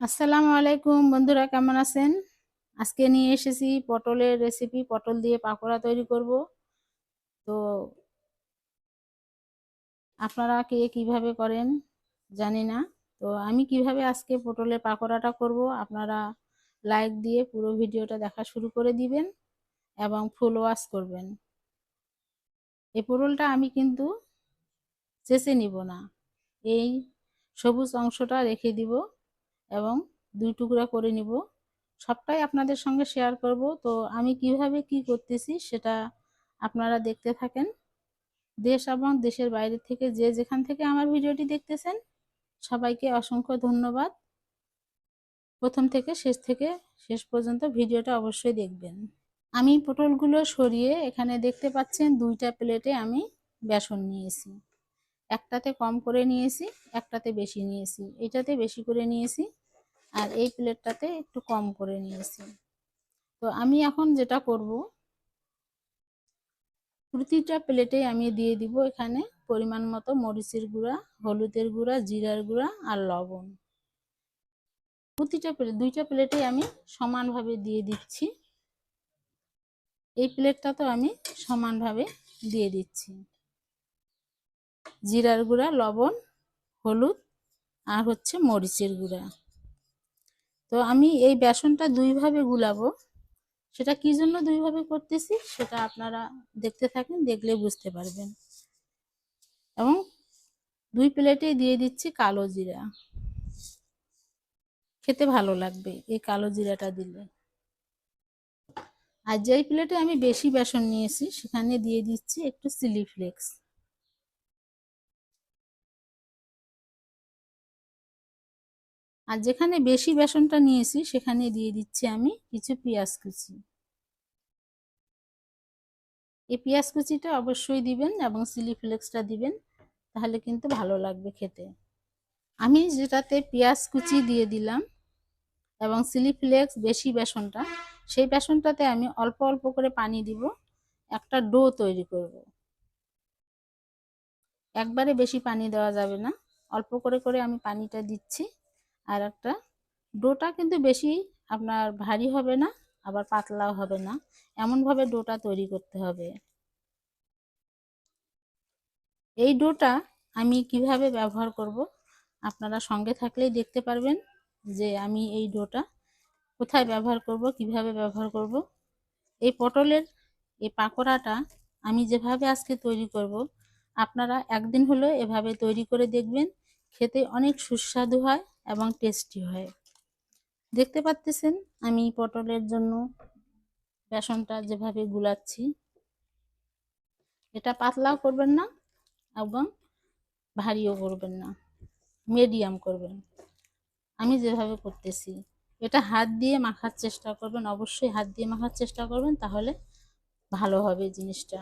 আসসালামু আলাইকুম বন্ধুরা, কেমন আছেন? আজকে নিয়ে এসেছি পটলের রেসিপি পটল দিয়ে পাকোড়া তৈরি করব। তো আপনারা কে কীভাবে করেন জানি না। তো আমি কীভাবে আজকে পটলের পাকোড়াটা করব, আপনারা লাইক দিয়ে পুরো ভিডিওটা দেখা শুরু করে দিবেন এবং ফুল ওয়াশ করবেন। এই পটলটা আমি কিন্তু চেষে নিব না, এই সবুজ অংশটা রেখে দিব। এবং দুই টুকরা করে নিব। সবটাই আপনাদের সঙ্গে শেয়ার করব। তো আমি কীভাবে কি করতেছি সেটা আপনারা দেখতে থাকেন। দেশ এবং দেশের বাইরে থেকে যে যেখান থেকে আমার ভিডিওটি দেখতেছেন, সবাইকে অসংখ্য ধন্যবাদ। প্রথম থেকে শেষ থেকে শেষ পর্যন্ত ভিডিওটা অবশ্যই দেখবেন। আমি পটলগুলো সরিয়ে এখানে দেখতে পাচ্ছেন দুইটা প্লেটে আমি বেসন নিয়েছি। একটাতে কম করে নিয়েছি, একটাতে বেশি নিয়েছি। এটাতে বেশি করে নিয়েছি। আর এই প্লেটটাতে একটু কম করে নিয়েছি। তো আমি এখন যেটা করব, প্রতিটা প্লেটে আমি দিয়ে দিব এখানে পরিমাণ মতো মরিচের গুঁড়া, হলুদের গুঁড়া, জিরার গুঁড়া আর লবণ। প্রতিটা প্লেট দুইটা প্লেটে আমি সমানভাবে দিয়ে দিচ্ছি। এই প্লেটটা তো আমি সমানভাবে দিয়ে দিচ্ছি। জিরার গুঁড়া, লবণ, হলুদ আর হচ্ছে মরিচের গুঁড়া। তো আমি এই বেসনটা দুইভাবে গুলাবো। সেটা কি জন্য দুইভাবে করতেছি সেটা আপনারা দেখতে থাকেন, দেখলে বুঝতে পারবেন। এবং দুই প্লেটে দিয়ে দিচ্ছি কালো জিরা। খেতে ভালো লাগবে এই কালো জিরাটা দিলে। আর যেই প্লেটে আমি বেশি বেসন নিয়েছি, সেখানে দিয়ে দিচ্ছি একটু চিলি ফ্লেক্স। আর যেখানে বেশি বেসনটা নিয়েছি, সেখানে দিয়ে দিচ্ছি আমি কিছু পেঁয়াজ কুচি। এই পেঁয়াজ কুচিটা অবশ্যই দিবেন এবং চিলি ফ্লেক্সটা দিবেন, তাহলে কিন্তু ভালো লাগবে খেতে। আমি যেটাতে পেঁয়াজ কুচি দিয়ে দিলাম এবং চিলি ফ্লেক্স, বেশি বেসনটা, সেই বেসনটাতে আমি অল্প অল্প করে পানি দিব, একটা ডো তৈরি করব। একবারে বেশি পানি দেওয়া যাবে না, অল্প করে করে আমি পানিটা দিচ্ছি। আর একটা, ডোটা কিন্তু বেশি আপনার ভারী হবে না, আবার পাতলাও হবে না। এমনভাবে ডোটা তৈরি করতে হবে। এই ডোটা আমি কীভাবে ব্যবহার করব, আপনারা সঙ্গে থাকলেই দেখতে পারবেন যে আমি এই ডোটা কোথায় ব্যবহার করব, কীভাবে ব্যবহার করব। এই পটলের এই পাকোড়াটা আমি যেভাবে আজকে তৈরি করব, আপনারা একদিন হলেও এভাবে তৈরি করে দেখবেন, খেতে অনেক সুস্বাদু হয়। এবং টেস্টি হয়। দেখতে পাচ্তেছেন আমি পটলের জন্য বেসনটা যেভাবে গুলাচ্ছি। এটা পাতলাও করবেন না এবং ভারীও করবেন না মিডিয়াম করবেন। আমি যেভাবে করতেছি, এটা হাত দিয়ে মাখার চেষ্টা করবেন, অবশ্যই হাত দিয়ে মাখার চেষ্টা করবেন, তাহলে ভালো হবে জিনিসটা।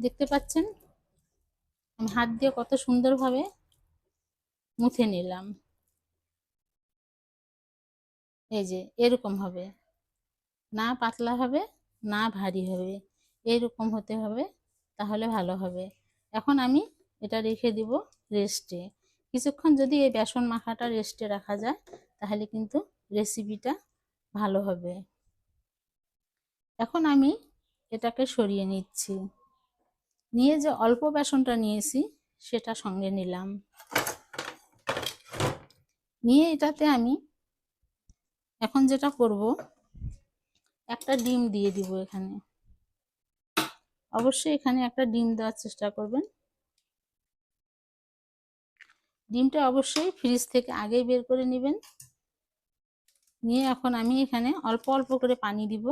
দেখতে পাচ্ছেন হাত দিয়ে কত সুন্দরভাবে মুথে নিলাম। এই যে, এরকম হবে। না পাতলা হবে, না ভারী হবে। এরকম হতে হবে, তাহলে ভালো হবে। এখন আমি এটা রেখে দিব রেস্টে। কিছুক্ষণ যদি এই বেসন মাখাটা রেস্টে রাখা যায়, তাহলে কিন্তু রেসিপিটা ভালো হবে। এখন আমি এটাকে সরিয়ে নিচ্ছি। নিয়ে যে অল্প বেসনটা নিয়েছি, সেটা সঙ্গে নিলাম। নিয়ে এটাতে আমি এখন যেটা করব, একটা ডিম দিয়ে দিব এখানে। অবশ্যই এখানে একটা ডিম দেওয়ার চেষ্টা করবেন। ডিমটা অবশ্যই ফ্রিজ থেকে আগেই বের করে নেবেন। নিয়ে এখন আমি এখানে অল্প অল্প করে পানি দিব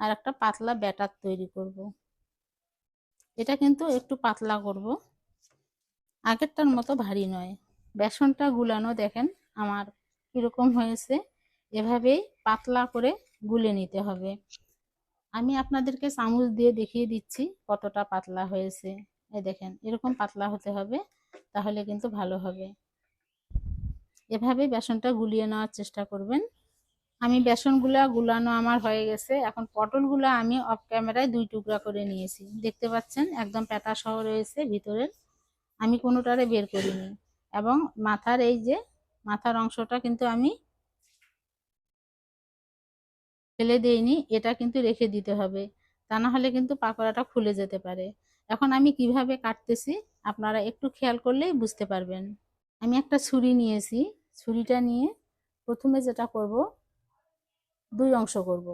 আর একটা পাতলা ব্যাটার তৈরি করব। এটা কিন্তু একটু পাতলা করব। আগেরটার মতো ভারী নয়। বেসনটা গুলানো দেখেন আমার কীরকম হয়েছে। এভাবেই পাতলা করে গুলে নিতে হবে। আমি আপনাদেরকে চামচ দিয়ে দেখিয়ে দিচ্ছি কতটা পাতলা হয়েছে। এ দেখেন এরকম পাতলা হতে হবে তাহলে কিন্তু ভালো হবে। এভাবে বেসনটা গুলিয়ে নেওয়ার চেষ্টা করবেন। আমি বেসনগুলা গুলানো আমার হয়ে গেছে। এখন পটলগুলো আমি অফ ক্যামেরায় দুই টুকরা করে নিয়েছি। দেখতে পাচ্ছেন, একদম প্যাটা সহ রয়েছে ভিতরের আমি কোনোটারে বের করিনি। এবং মাথার এই যে, মাথার অংশটা কিন্তু আমি ফেলে দেইনি, এটা কিন্তু রেখে দিতে হবে। তা না হলে কিন্তু পাকোড়াটা খুলে যেতে পারে। এখন আমি কীভাবে কাটতেছি, আপনারা একটু খেয়াল করলেই বুঝতে পারবেন। আমি একটা ছুরি নিয়েছি। ছুরিটা নিয়ে প্রথমে যেটা করব দুই অংশ করব।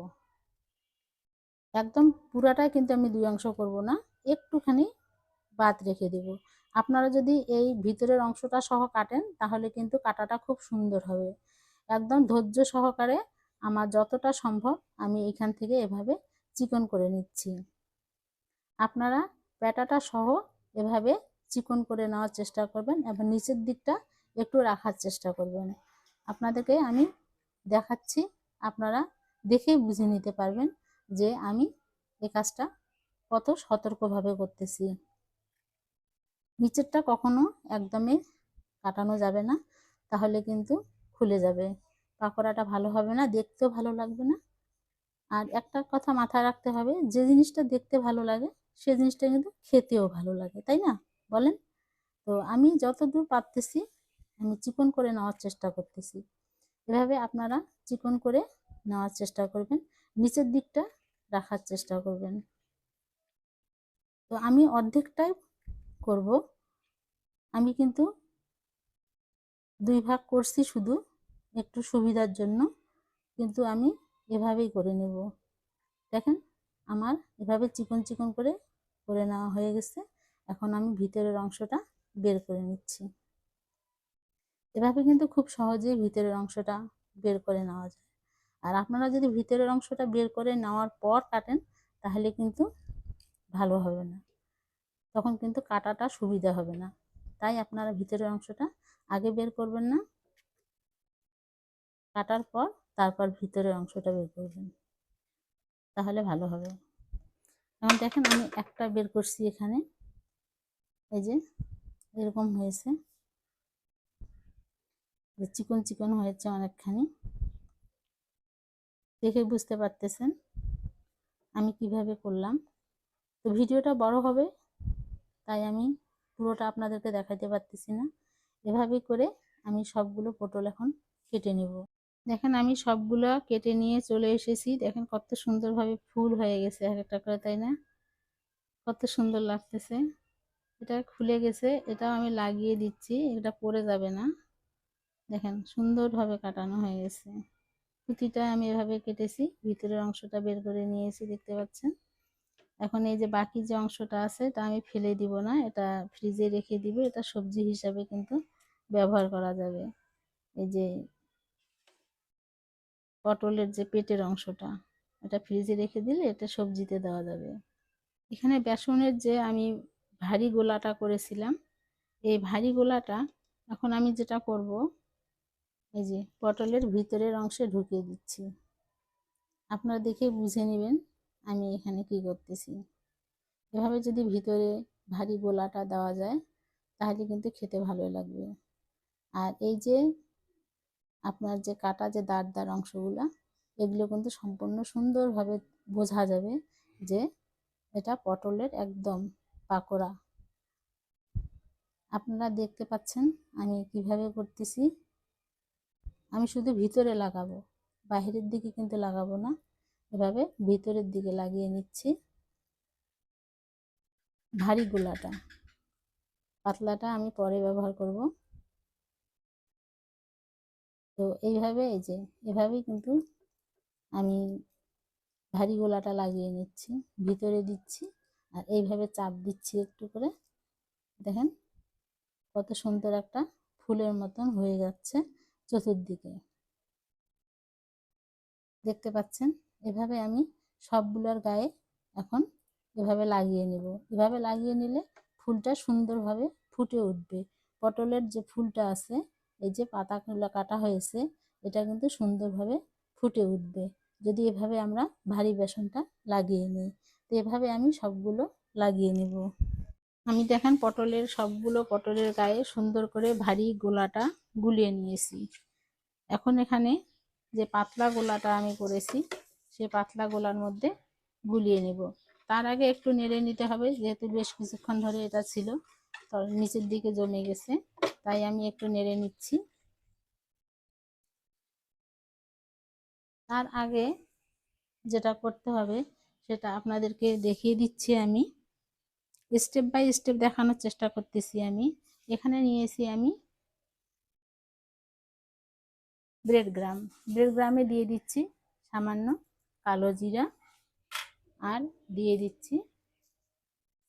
একদম পুরাটাই কিন্তু আমি দুই অংশ করব না, একটুখানি বাদ রেখে দেব। আপনারা যদি এই ভিতরের অংশটা সহ কাটেন, তাহলে কিন্তু কাটাটা খুব সুন্দর হবে। একদম ধৈর্য সহকারে আমার যতটা সম্ভব আমি এখান থেকে এভাবে চিকন করে নিচ্ছি। আপনারা প্যাটাটা সহ এভাবে চিকন করে নেওয়ার চেষ্টা করবেন এবং নিচের দিকটা একটু রাখার চেষ্টা করবেন। আপনাদেরকে আমি দেখাচ্ছি আপনারা দেখে বুঝে নিতে পারবেন যে আমি এ কাজটা কত সতর্কভাবে করতেছি। নিচেরটা কখনো একদমই কাটানো যাবে না, তাহলে কিন্তু খুলে যাবে। পাকোড়াটা ভালো হবে না, দেখতেও ভালো লাগবে না। আর একটা কথা মাথায় রাখতে হবে, যে জিনিসটা দেখতে ভালো লাগে, সে জিনিসটা কিন্তু খেতেও ভালো লাগে, তাই না? বলেন? তো আমি যতদূর পারতেছি, আমি চিকন করে নেওয়ার চেষ্টা করতেছি। এভাবে আপনারা চিকন করে নেওয়ার চেষ্টা করবেন। নিচের দিকটা রাখার চেষ্টা করবেন। তো আমি অর্ধেকটাই করব। আমি কিন্তু দুই ভাগ করছি শুধু একটু সুবিধার জন্য, কিন্তু আমি এভাবেই করে নেব। দেখেন, আমার এভাবে চিকন চিকন করে করে নেওয়া হয়ে গেছে। এখন আমি ভিতরের অংশটা বের করে নিচ্ছি। এভাবে কিন্তু খুব সহজেই ভিতরের অংশটা বের করে নেওয়া যায়। আর আপনারা যদি ভিতরের অংশটা বের করে নেওয়ার পর কাটেন, তাহলে কিন্তু ভালো হবে না। তখন কিন্তু কাটাটা সুবিধা হবে না। তাই আপনারা ভিতরের অংশটা আগে বের করবেন না। কাটার পর তারপর ভিতরের অংশটা বের করবেন। তাহলে ভালো হবে। এখন দেখেন আমি একটা বের করছি এখানে। এই যে, এরকম হয়েছে। চিকন চিকন হয়েছে অনেকখানি। দেখে বুঝতে পারতেছেন আমি কীভাবে করলাম। তো ভিডিওটা বড় হবে, তাই আমি পুরোটা আপনাদেরকে দেখাতে পারতেছি না। এভাবে করে আমি সবগুলো পটল এখন কেটে নেব। দেখেন আমি সবগুলো কেটে নিয়ে চলে এসেছি। দেখেন কত সুন্দরভাবে ফুল হয়ে গেছে এক একটা করে, তাই না? কত সুন্দর লাগতেছে। এটা খুলে গেছে, এটাও আমি লাগিয়ে দিচ্ছি, এটা পড়ে যাবে না। দেখেন সুন্দরভাবে কাটানো হয়ে গেছে। পুঁতিটা আমি এভাবে কেটেছি, ভিতরের অংশটা বের করে নিয়েছি, দেখতে পাচ্ছেন? এখন এই যে বাকি যে অংশটা আছে, এটা আমি ফেলে দিব না, এটা ফ্রিজে রেখে দিব, এটা সবজি হিসাবে কিন্তু ব্যবহার করা যাবে। এই যে পটলের যে পেটের অংশটা, এটা ফ্রিজে রেখে দিলে এটা সবজিতে দেওয়া যাবে। এখানে বেসনের যে আমি ভারী গোলাটা করেছিলাম, এই ভারী গোলাটা এখন আমি যেটা করব এই যে পটলের ভিতরের অংশে ঢুকিয়ে দিচ্ছি। আপনারা দেখে বুঝে নেবেন আমি এখানে কি করতেছি। এভাবে যদি ভিতরে ভারী গোলাটা দেওয়া যায়, তাহলে কিন্তু খেতে ভালো লাগবে। আর এই যে আপনার যে কাটা যে দাঁড় দাঁড় অংশগুলো, এগুলো কিন্তু সম্পূর্ণ সুন্দরভাবে বোঝা যাবে যে এটা পটলের একদম পাকোড়া। আপনারা দেখতে পাচ্ছেন আমি কীভাবে করতেছি। আমি শুধু ভিতরে লাগাবো, বাহিরের দিকে কিন্তু লাগাবো না। এভাবে ভিতরের দিকে লাগিয়ে নিচ্ছি। ভারী গোলাটা, পাতলাটা আমি পরে ব্যবহার করব। তো এইভাবে, এই যে, এভাবেই কিন্তু আমি ভারী গোলাটা লাগিয়ে নিচ্ছি, ভিতরে দিচ্ছি আর এইভাবে চাপ দিচ্ছি একটু করে। দেখেন, কত সুন্দর একটা ফুলের মতন হয়ে যাচ্ছে। চতুর্দিকে। দেখতে পাচ্ছেন? এভাবে আমি সবগুলোর গায়ে এখন এভাবে লাগিয়ে নেব। এভাবে লাগিয়ে নিলে ফুলটা সুন্দরভাবে ফুটে উঠবে। পটলের যে ফুলটা আছে, এই যে পাতাগুলো কাটা হয়েছে, এটা কিন্তু সুন্দরভাবে ফুটে উঠবে। যদি এভাবে আমরা ভারী বেসনটা লাগিয়ে নিই, তো এভাবে আমি সবগুলো লাগিয়ে নেব। আমি দেখেন পটলের সবগুলো, পটলের গায়ে সুন্দর করে ভারী গোলাটা গুলিয়ে নিয়েছি। এখন এখানে যে পাতলা গোলাটা আমি করেছি, সে পাতলা গোলার মধ্যে গুলিয়ে নেব। তার আগে একটু নেড়ে নিতে হবে, যেহেতু বেশ কিছুক্ষণ ধরে এটা ছিল নিচের দিকে জমে গেছে, তাই আমি একটু নেড়ে নিচ্ছি। তার আগে যেটা করতে হবে, সেটা আপনাদেরকে দেখিয়ে দিচ্ছি আমি। স্টেপ বাই স্টেপ দেখানোর চেষ্টা করতেছি আমি। এখানে নিয়েছি আমি ব্রেড গ্রাম ব্রেড গ্রামে দিয়ে দিচ্ছি সামান্য কালো জিরা আর দিয়ে দিচ্ছি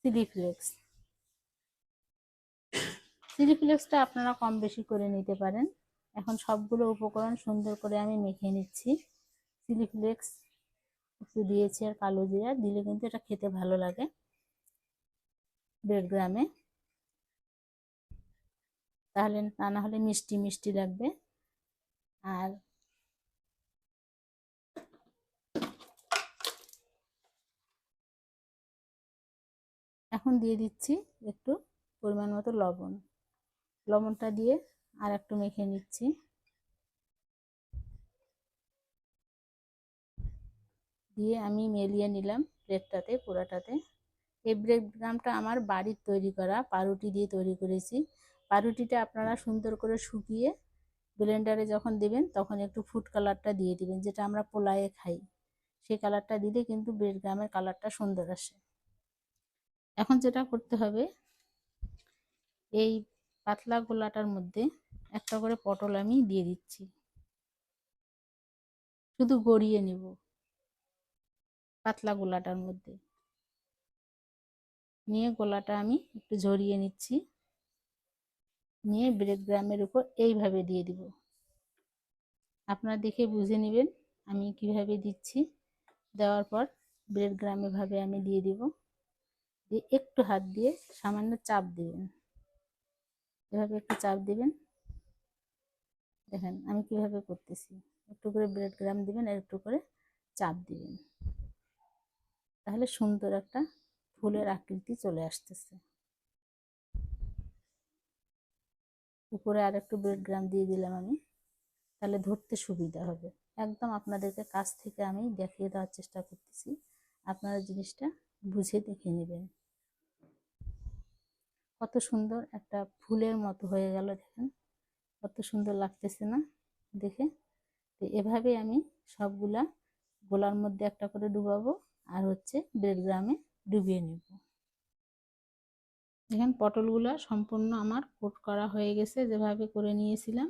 চিলি ফ্লেক্স চিলি ফ্লেক্সটা আপনারা কম বেশি করে নিতে পারেন। এখন সবগুলো উপকরণ সুন্দর করে আমি মেখে নিচ্ছি। চিলি ফ্লেক্স একটু দিয়েছি আর কালো জিরা, দিলে কিন্তু এটা খেতে ভালো লাগে। ব্রেড গ্রামে তাহলে, তা না হলে মিষ্টি মিষ্টি লাগবে। আর এখন দিয়ে দিচ্ছি একটু পরিমাণ মতো লবণ। লবণটা দিয়ে আর একটু মেখে নিচ্ছি। দিয়ে আমি মেলিয়ে নিলাম প্লেটটাতে পোড়াটাতে। এই ব্রেড গ্রামটা আমার বাড়ির তৈরি করা, পাউরুটি দিয়ে তৈরি করেছি। পাউরুটিটা আপনারা সুন্দর করে শুকিয়ে ব্লেন্ডারে যখন দেবেন, তখন একটু ফুড কালারটা দিয়ে দিবেন, যেটা আমরা পোলায়ে খাই। সেই কালারটা দিলে কিন্তু ব্রেড গ্রামের কালারটা সুন্দর আসে। এখন যেটা করতে হবে, এই পাতলা গোলাটার মধ্যে একটা করে পটল আমি দিয়ে দিচ্ছি। শুধু গড়িয়ে নিব পাতলা গোলাটার মধ্যে। নিয়ে গোলাটা আমি একটু ঝরিয়ে নিচ্ছি। নিয়ে ব্রেড গ্রামের উপর এইভাবে দিয়ে দিব। আপনারা দেখে বুঝে নেবেন আমি কীভাবে দিচ্ছি। দেওয়ার পর ব্রেড গ্রাম এভাবে আমি দিয়ে দিব। দিয়ে একটু হাত দিয়ে সামান্য চাপ দিবেন। এভাবে একটু চাপ দিবেন। দেখেন আমি কীভাবে করতেছি। একটু করে ব্রেড গ্রাম দিবেন আর একটু করে চাপ দিবেন। তাহলে সুন্দর একটা ফুলের আকৃতি চলে আসতেছে। উপরে আর একটু ব্রেড গ্রাম দিয়ে দিলাম আমি। তাহলে ধরতে সুবিধা হবে। একদম আপনাদেরকে কাছ থেকে আমি দেখিয়ে দেওয়ার চেষ্টা করতেছি। আপনারা জিনিসটা বুঝে দেখে নেবেন। কত সুন্দর একটা ফুলের মতো হয়ে গেল দেখেন। কত সুন্দর লাগতেছে না দেখে। তো এভাবে আমি সবগুলা গোলার মধ্যে একটা করে ডুবাবো আর হচ্ছে ব্রেড গ্রামে ডুবিয়ে নেব। দেখেন পটলগুলো সম্পূর্ণ আমার কোট করা হয়ে গেছে, যেভাবে করে নিয়েছিলাম।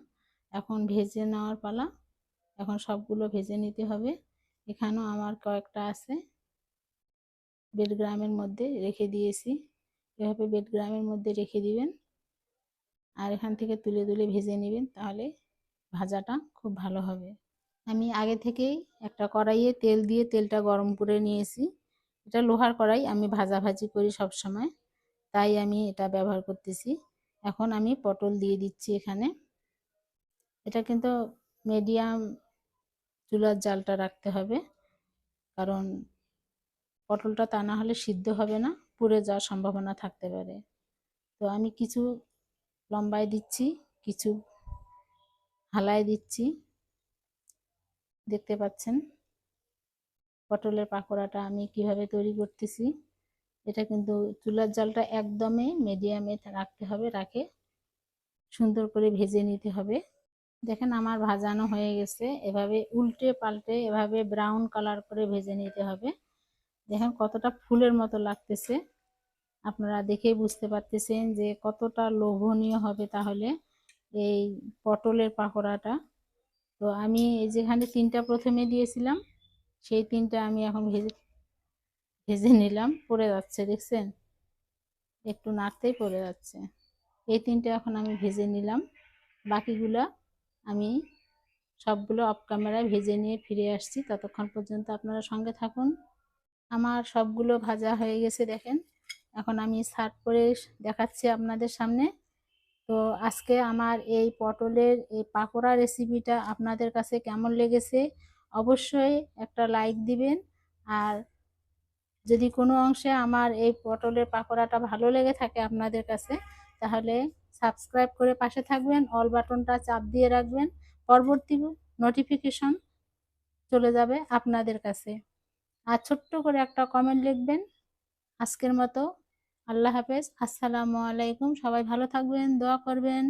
এখন ভেজে নেওয়ার পালা। এখন সবগুলো ভেজে নিতে হবে। এখানেও আমার কয়েকটা আছে। বেড গ্রামের মধ্যে রেখে দিয়েছি। এভাবে বেড গ্রামের মধ্যে রেখে দিবেন। আর এখান থেকে তুলে তুলে ভেজে নেবেন, তাহলে ভাজাটা খুব ভালো হবে। আমি আগে থেকেই একটা কড়াইয়ে তেল দিয়ে তেলটা গরম করে নিয়েছি। এটা লোহার কড়াই, আমি ভাজাভাজি করি সব সময় তাই আমি এটা ব্যবহার করতেছি। এখন আমি পটল দিয়ে দিচ্ছি এখানে। এটা কিন্তু মিডিয়াম চুলার জালটা রাখতে হবে। কারণ পটলটা তা না হলে সিদ্ধ হবে না, পুড়ে যাওয়ার সম্ভাবনা থাকতে পারে। তো আমি কিছু লম্বায় দিচ্ছি, কিছু হালায় দিচ্ছি। দেখতে পাচ্ছেন? পটলের পাকোড়াটা আমি কীভাবে তৈরি করতেছি। এটা কিন্তু চুলার জালটা একদমই মিডিয়ামে রাখতে হবে, রাখে। সুন্দর করে ভেজে নিতে হবে। দেখেন আমার ভাজানো হয়ে গেছে। এভাবে উল্টে পাল্টে এভাবে ব্রাউন কালার করে ভেজে নিতে হবে। দেখেন কতটা ফুলের মতো লাগতেছে। আপনারা দেখেই বুঝতে পারতেছেন যে কতটা লোভনীয় হবে তাহলে এই পটলের পাকোড়াটা। তো আমি এই যেখানে তিনটা প্রথমে দিয়েছিলাম, সেই তিনটা আমি এখন ভেজে ভেজে নিলাম, পড়ে যাচ্ছে, দেখছেন? একটু নাড়তেই পড়ে যাচ্ছে। এই তিনটে এখন আমি ভেজে নিলাম। বাকিগুলা আমি সবগুলো অফ ক্যামেরায় ভেজে নিয়ে ফিরে আসছি। ততক্ষণ পর্যন্ত আপনারা সঙ্গে থাকুন। আমার সবগুলো ভাজা হয়ে গেছে, দেখেন। এখন আমি সার্ভ করে দেখাচ্ছি আপনাদের সামনে। তো আজকে আমার এই পটলের এই পাকোড়া রেসিপিটা আপনাদের কাছে কেমন লেগেছে? অবশ্যই একটা লাইক দিবেন। আর যদি কোনো অংশে আমার এই পটলের পাকোড়াটা ভালো লেগে থাকে আপনাদের কাছে, তাহলে সাবস্ক্রাইব করে পাশে থাকবেন, অল বাটনটা চাপ দিয়ে রাখবেন, পরবর্তী নোটিফিকেশন চলে যাবে আপনাদের কাছে। আর ছোট্ট করে একটা কমেন্ট লিখবেন, আজকের মতো আল্লাহ হাফেজ, আসসালামু আলাইকুম, সবাই ভালো থাকবেন, দোয়া করবেন।